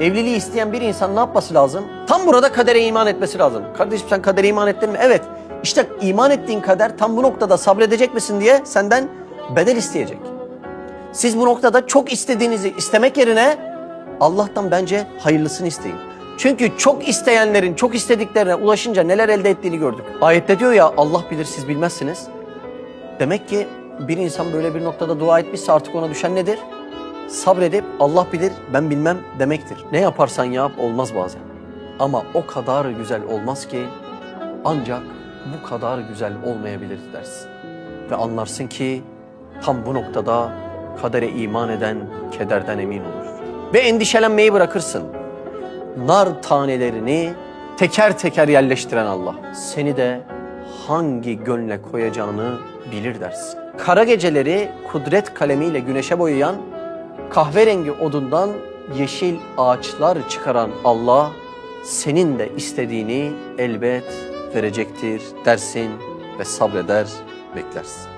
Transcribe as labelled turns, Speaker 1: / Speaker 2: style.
Speaker 1: Evliliği isteyen bir insan ne yapması lazım? Tam burada kadere iman etmesi lazım. Kardeşim sen kadere iman ettin mi? Evet. İşte iman ettiğin kader tam bu noktada sabredecek misin diye senden bedel isteyecek. Siz bu noktada çok istediğinizi istemek yerine Allah'tan bence hayırlısını isteyin. Çünkü çok isteyenlerin çok istediklerine ulaşınca neler elde ettiğini gördük. Ayette diyor ya Allah bilir siz bilmezsiniz. Demek ki bir insan böyle bir noktada dua etmişse artık ona düşen nedir? Sabredip Allah bilir ben bilmem demektir. Ne yaparsan yap olmaz bazen. Ama o kadar güzel olmaz ki ancak bu kadar güzel olmayabilir dersin. Ve anlarsın ki tam bu noktada kadere iman eden kederden emin olur. Ve endişelenmeyi bırakırsın. Nar tanelerini teker teker yerleştiren Allah. Seni de hangi gönle koyacağını bilir dersin. Kara geceleri kudret kalemiyle güneşe boyayan, kahverengi odundan yeşil ağaçlar çıkaran Allah, senin de istediğini elbet verecektir dersin ve sabreder beklersin.